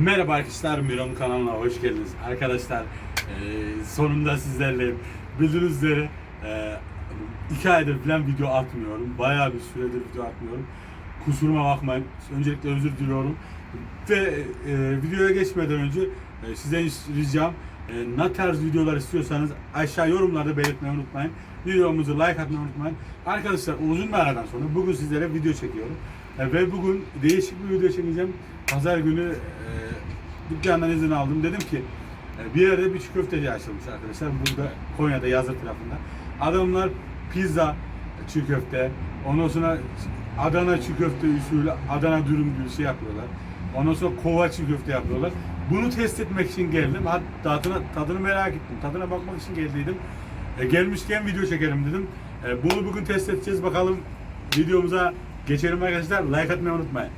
Merhaba arkadaşlar, Miron kanalına hoş geldiniz. Arkadaşlar, e, sonunda sizlerleyim. Bildiğiniz üzere e, iki aydır falan video atmıyorum. Bayağı bir süredir video atmıyorum. Kusuruma bakmayın. Öncelikle özür diliyorum. Ve e, videoya geçmeden önce e, size ricam e, ne tarz videolar istiyorsanız aşağı yorumlarda belirtmeyi unutmayın. Videomuzu like atmayı unutmayın. Arkadaşlar uzun bir aradan sonra bugün sizlere video çekiyorum. E, ve bugün değişik bir video çekeceğim. Pazar günü e, dükkandan izin aldım. Dedim ki e, bir yerde bir çiğ köfteci açılmış arkadaşlar. Burada Konya'da Yazır tarafında. Adamlar pizza, çiğ köfte, ondan sonra Adana çiğ köfte usulü Adana dürüm gibi şey yapıyorlar. Ondan sonra kova çiğ köfte yapıyorlar. Bunu test etmek için geldim. Hatta tadını, tadını merak ettim. Tadına bakmak için geldiydim. E, gelmişken video çekelim dedim. E, bunu bugün test edeceğiz. Bakalım videomuza geçelim arkadaşlar. Like atmayı unutmayın.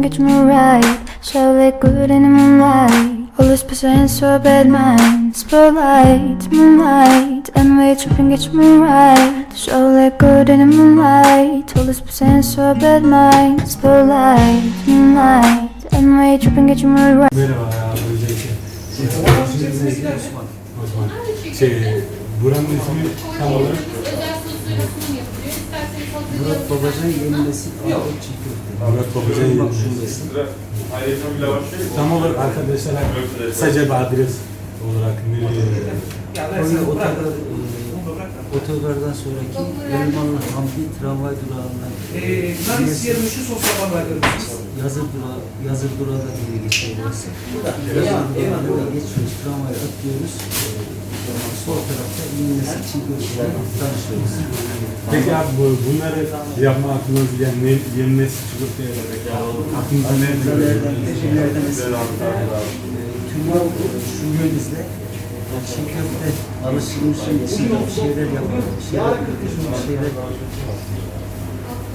Tripping, get me right. So liquid in the moonlight. All this percent so bad mind. Spotlight, moonlight, we're tripping, get me right. So liquid in the moonlight. All this percent so bad mind. Spotlight, moonlight, we're tripping, get me right. Merhaba ya. Osman. Osman. Şey, buranın ismi tam olarak Özel. İsterseniz hazır Murat Babacan yeni nesil Ahmet köfte. Murat Babacan yeni Bak nesil. şubesi. tam olarak arkadaşlara kısaca bir adres olarak nereye? Konya otogar, otogardan sonraki Elmalı Hamdi tramvay durağından Ee, şu sosla beraber yazır durağı, yazır durağı da diye geçiyor burası. Yazır durağından geçiyoruz, tramvaya atlıyoruz. E, sol tarafta nesil çiğ köfteyle tanışıyoruz. Peki abi bu, bunları yapma aklınız yani ne, yeni nesil çikolata yaparak aklınıza ne Nereden, mesela e, Tümar şubemizde çiğ köfte alışılmışın içinde bir şeyler yapmak, bir şeyler, bir şeyler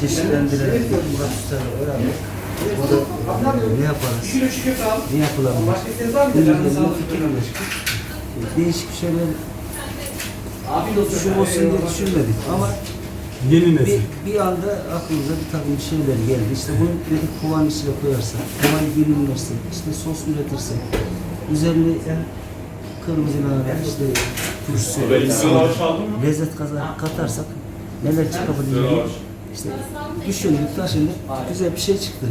çeşitlendirerek Murat Usta'yla beraber burada e, ne yaparız, ne var mı? bunun fikir Değişik bir şeyler şu olsun diye düşünmedik ama Yeni bir, nesil. bir anda aklımıza bir takım bir şeyler geldi. İşte bunu dedik kovanın içine koyarsak, kovayı dilimlersek, işte sos üretirsek, üzerine kırmızı nane, işte turşusu, lezzet kazan, katarsak neler çıkabilir işte düşündük, taşındık, güzel bir şey çıktı.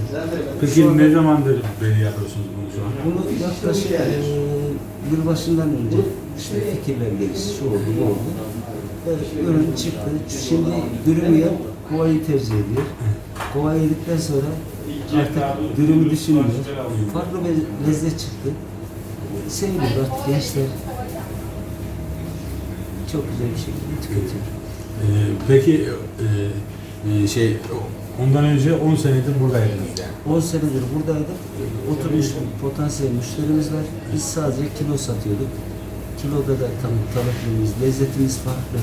Peki ne zamandır beri yapıyorsunuz bunu şu an? Bunu yaklaşık eee yılbaşından önce işte fikirler gelişti, şu oldu, bu oldu. Ve ürün çıktı. Şimdi dürümü kovayı tercih ediyor. Kovayı yedikten sonra artık dürümü düşünmüyor. Farklı bir lezzet çıktı. Seviyor artık gençler. Çok güzel bir şekilde tüketiyor. Ee, peki e, e, şey ondan önce 10 senedir buradaydınız yani. 10 senedir buradaydık. Oturmuş potansiyel müşterimiz var. Biz sadece kilo satıyorduk. Kiloda da tam taleplerimiz, lezzetimiz farklı.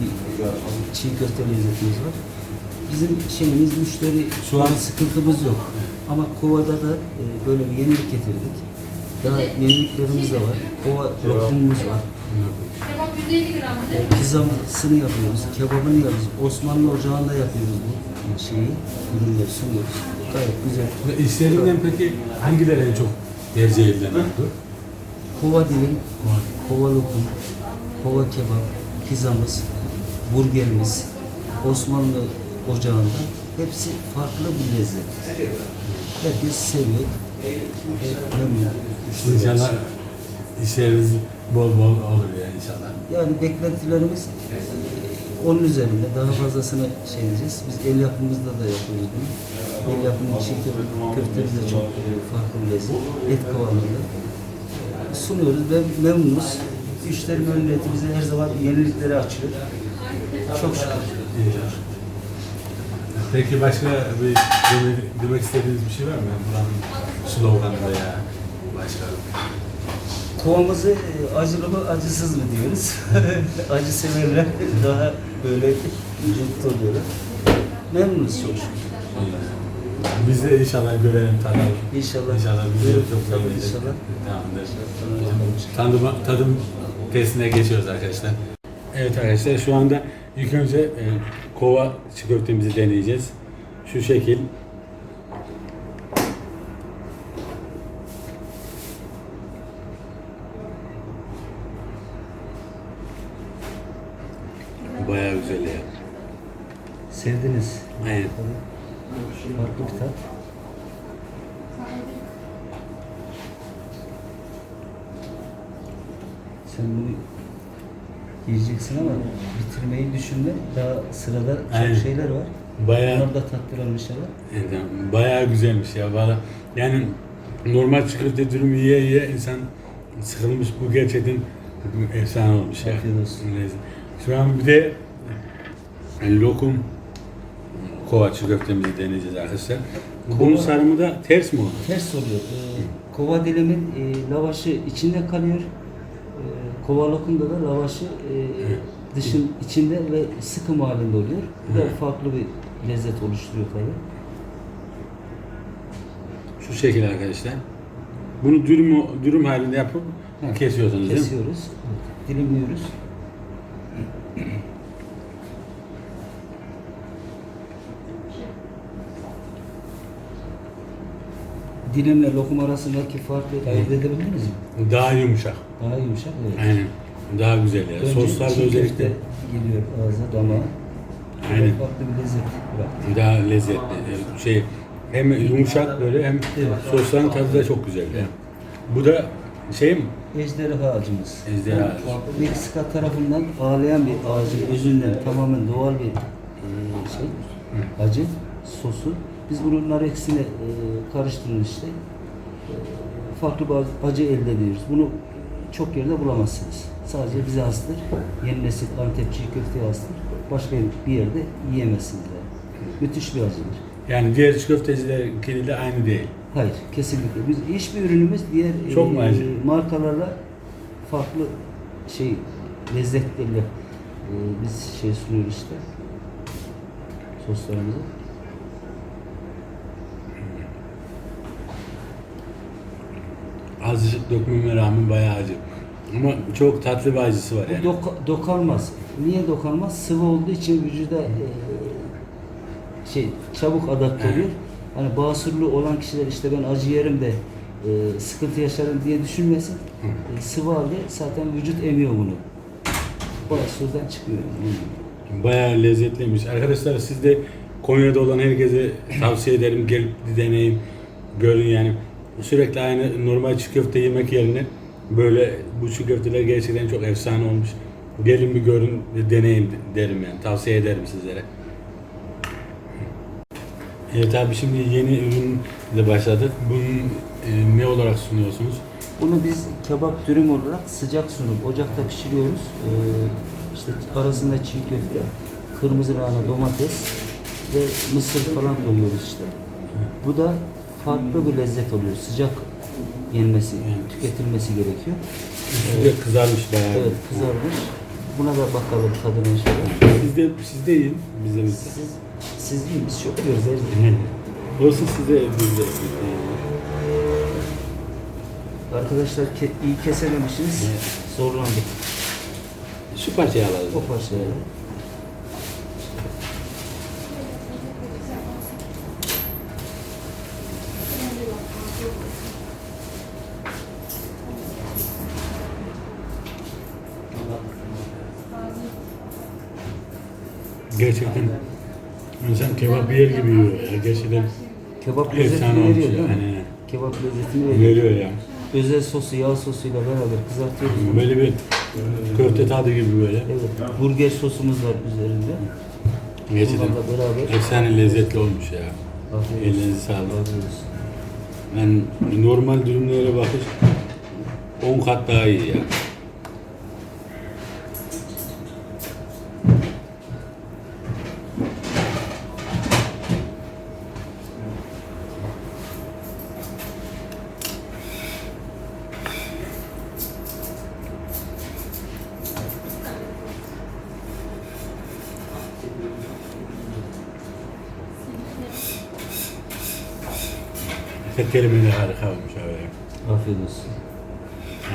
Bir çiğ köfte lezzetimiz var. Bizim şeyimiz müşteri Şu an- sıkıntımız yok. Ama kovada da e, böyle bir yenilik getirdik. Daha yeniliklerimiz de var. Kova lokumumuz var. Kebap 150 gramdır. E, pizzasını yapıyoruz, kebabını yapıyoruz. Osmanlı ocağında yapıyoruz bu şeyi. Ürünleri sunuyoruz. Gayet güzel. Ve işlerinden peki hangileri en çok tercih edilen oldu? Kova dilim, kova lokum, kova kebap, pizzamız, burgerimiz Osmanlı ocağında Hepsi farklı bir lezzet. Herkes seviyor. Hep memnun. İnşallah işleriniz bol bol olur ya inşallah. Yani beklentilerimiz onun üzerinde daha fazlasını şey edeceğiz. Biz el yapımızda da yapıyoruz bunu. El yapımı çiğ köfte- köftemiz de çok farklı bir lezzet. Et kıvamında. Sunuyoruz ve memnunuz. Müşteri memnuniyeti bize her zaman yeniliklere açıyor. Çok şükür. Peki başka bir demek, demek istediğiniz bir şey var mı? Buranın sloganı veya başka? Kovamızı e, acılı mı acısız mı diyoruz. Acı severler daha böyle vücut oluyorlar. Memnunuz çok şükür. Biz de inşallah görelim tadalım. İnşallah. İnşallah biz de Evet, çok tabii beğeniriz. inşallah. Tamamdır. Tadım, tadım testine geçiyoruz arkadaşlar. Evet arkadaşlar şu anda ilk önce e, kova çiğ köftemizi deneyeceğiz. Şu şekil. Bayağı güzel ya. Sevdiniz. Aynen. Farklı bir tat. Sen bunu yiyeceksin ama bitirmeyi düşünme. Daha sırada çok Aynen. şeyler var. Bayağı Onları da tattıralım inşallah. Evet, bayağı güzelmiş ya. Valla yani normal köfte dürüm yiye yiye insan sıkılmış. Bu gerçekten efsane olmuş ya. Afiyet olsun. Şu an bir de lokum kova çiğ köftemizi deneyeceğiz arkadaşlar. Bunun sarımı da ters mi oldu? Ters oluyor. Ee, kova dilimin e, lavaşı içinde kalıyor. Ee, kova lokumda da lavaşı e, dışın içinde ve sıkım halinde oluyor. Bu da farklı bir lezzet oluşturuyor tabii. Şu şekil arkadaşlar. Bunu dürüm dürüm halinde yapıp kesiyorsunuz değil mi? Kesiyoruz. Dilimliyoruz. Dilimle lokum arasındaki farkı ayırt edebildiniz mi? Daha yumuşak. Daha yumuşak. Evet. Aynen. Daha güzel ya. Önce Soslar da özellikle geliyor ağza, damağa. Aynen. Farklı bir lezzet bıraktı. daha lezzetli. Ee, Şey hem yumuşak böyle hem sosların tadı da çok güzel. ya. Bu da şey mi? Ejderha ağacımız. Ejderha Yani ağacı. Meksika tarafından ağlayan bir ağacın özünden tamamen doğal bir e, şey, acı sosu. Biz bunun nar eksine e, karıştırıyoruz işte. E, farklı bir acı elde ediyoruz. Bunu çok yerde bulamazsınız. Sadece bize hastır. Yeni nesil Antep çiğ köfteye hastır. Başka bir yerde yiyemezsiniz. Yani. Müthiş bir acıdır. Yani diğer çiğ köftecilerinkiyle de aynı değil. Hayır, kesinlikle. Biz hiçbir ürünümüz diğer Çok mu acı? markalarla farklı şey lezzetlerle e, biz şey sunuyoruz işte soslarımızı. Azıcık dökmeme rağmen bayağı acı. Ama çok tatlı bir acısı var yani. doka- dokanmaz. Niye dokanmaz? Sıvı olduğu için vücuda e, şey çabuk adapte oluyor. Hani basırlı olan kişiler işte ben acı yerim de e, sıkıntı yaşarım diye düşünmesin. E, sıvı halde zaten vücut emiyor bunu. Basırdan çıkıyor. Yani. Bayağı lezzetliymiş. Arkadaşlar siz de Konya'da olan herkese tavsiye ederim. Gelip deneyin. Görün yani. Sürekli aynı normal çiğ köfte yemek yerine böyle bu çiğ köfteler gerçekten çok efsane olmuş. Gelin bir görün, bir deneyin derim yani. Tavsiye ederim sizlere. Evet abi şimdi yeni ürünle başladık. Bunun e, ne olarak sunuyorsunuz? Bunu biz kebap dürüm olarak sıcak sunup ocakta pişiriyoruz. Ee, işte arasında çiğ köfte, kırmızı lahana, domates ve mısır falan koyuyoruz işte. Bu da farklı bir lezzet oluyor. Sıcak yenmesi, tüketilmesi gerekiyor. Üstü de kızarmış bayağı. Evet kızarmış. Buna da bakalım tadına inşallah. Siz de, siz de yiyin. Biz de biz de. Siz, siz değil, biz çok yiyoruz. her. Olsun size biz de. Arkadaşlar ke- iyi kesememişiz. Zorlandık. Şu parçayı alalım. O parçayı. Gerçekten İnsan kebap yer gibi yiyor. Ya. Gerçekten Kebap efsane lezzetini olmuş veriyor değil mi? Hani Kebap lezzetini veriyor. veriyor ya. Özel sosu, yağ sosuyla beraber kızartıyoruz. Böyle bir köfte tadı gibi böyle. Evet, burger sosumuz var üzerinde. Gerçekten Bunlarla beraber efsane lezzetli olmuş ya. afiyet olsun. Elinize sağlık. Afiyet olsun. Ben normal dürümlere bakış 10 kat daha iyi ya. Tek kelimeyle harika olmuş abi. Afiyet olsun.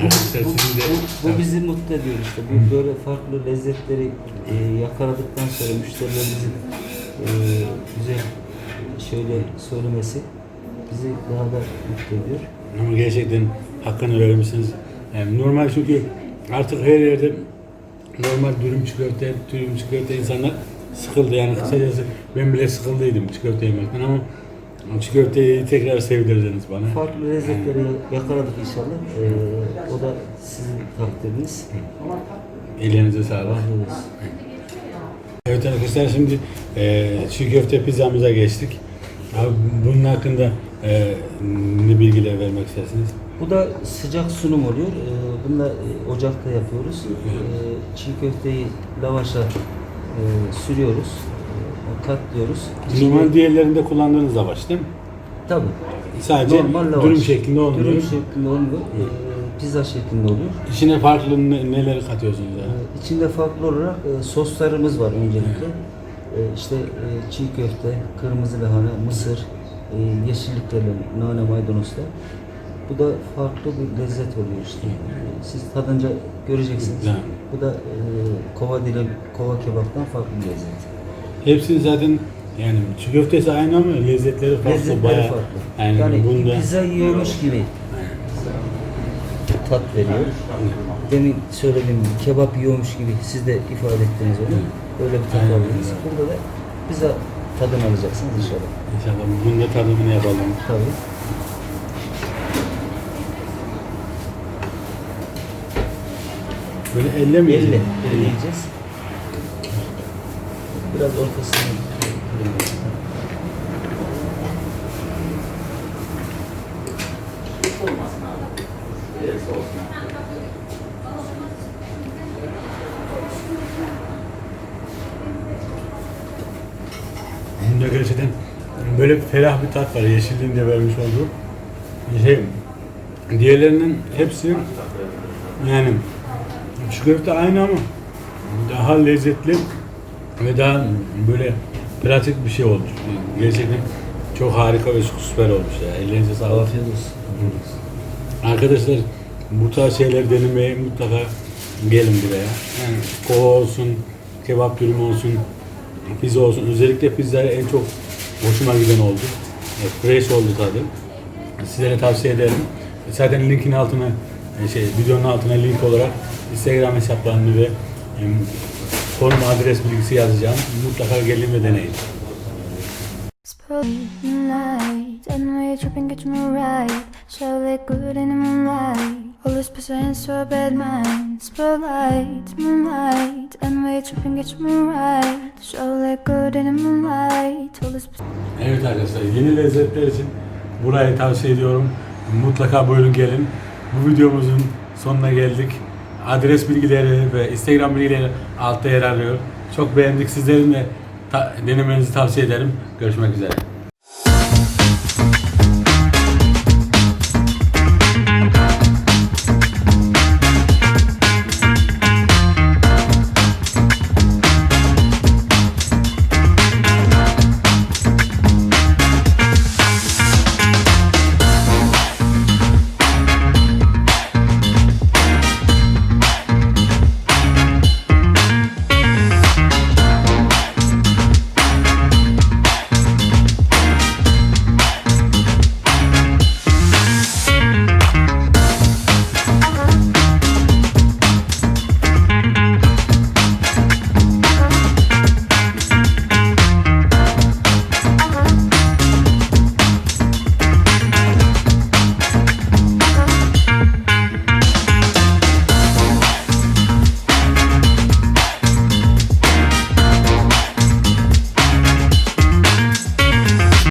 Bu, de... bu, bu bizi mutlu ediyor işte. Bu böyle farklı lezzetleri e, yakaladıktan sonra müşterilerimizin e, güzel şöyle söylemesi bizi daha da mutlu ediyor. Ama gerçekten hakkını vermişsiniz. Yani normal çünkü artık her yerde normal dürüm çikolata, dürüm çikolata insanlar sıkıldı. Yani kısacası ben bile sıkıldıydım çikolata yemekten ama çikolatayı tekrar sevdirdiniz bana. Farklı lezzetleri yakaladık inşallah. E, o da sizin takdiriniz. Ellerinize sağlık. Evet arkadaşlar şimdi e, çiğ köfte pizzamıza geçtik. Abi bunun hakkında e, ne bilgiler vermek istersiniz? Bu da sıcak sunum oluyor. Ee, Bunu da e, ocakta yapıyoruz. Ee, Çiğ köfteyi lavaşa e, sürüyoruz. Katlıyoruz. Normal diğerlerinde kullandığınız lavaş değil mi? Tabii. Sadece Normal lavaş. dürüm şeklinde olmuyor. Dürüm şeklinde olmuyor. Ee, Pizza şeklinde oluyor. İçine farklı ne- neleri katıyorsunuz yani? Ee, İçinde farklı olarak e, soslarımız var öncelikle. Ee, İşte e, çiğ köfte, kırmızı lahana, mısır, e, yeşilliklerle, nane, maydanozla. Bu da farklı bir lezzet oluyor işte. Ee, Siz tadınca göreceksiniz. Evet. Bu da e, kova dile, kova kebaptan farklı bir lezzet. Hepsinin zaten yani çiğ köftesi aynı ama lezzetleri farklı. Lezzetleri bayağı, farklı. Yani, Yani, bunda pizza yiyormuş gibi tat veriyor. Demin söylediğim gibi kebap yiyormuş gibi siz de ifade ettiniz onu. Öyle bir tat öyle. Burada da pizza tadını alacaksınız inşallah. inşallah bunda tadımını yapalım. Tabii. Böyle elle mi Elle, elle yiyeceğiz. Biraz ortasını Bunda gerçekten böyle ferah bir tat var yeşilliğin de vermiş olduğu. Şey, diğerlerinin hepsi yani şu köfte aynı ama daha lezzetli ve daha böyle pratik bir şey olmuş. Gerçekten çok harika ve süper olmuş ya. Ellerinize sağlık. afiyet olsun. Arkadaşlar bu tarz şeyler denemeye mutlaka gelin buraya. Yani kova olsun, kebap dürüm olsun, pizza olsun. Özellikle pizza en çok hoşuma giden oldu. Fresh oldu tadı. Sizlere tavsiye ederim. Zaten linkin altına şey videonun altına link olarak Instagram hesaplarını ve konum adres bilgisi yazacağım. Mutlaka gelin ve deneyin. Moonlight, and in the moonlight. All this presents so bad mind. Spotlight, moonlight, and you're tripping, get you right. So liquid in the moonlight. All this Evet arkadaşlar yeni lezzetler için burayı tavsiye ediyorum. Mutlaka buyurun gelin. Bu videomuzun sonuna geldik. Adres bilgileri ve Instagram bilgileri altta yer alıyor. Çok beğendik. Sizlerin de denemenizi tavsiye ederim. Görüşmek üzere.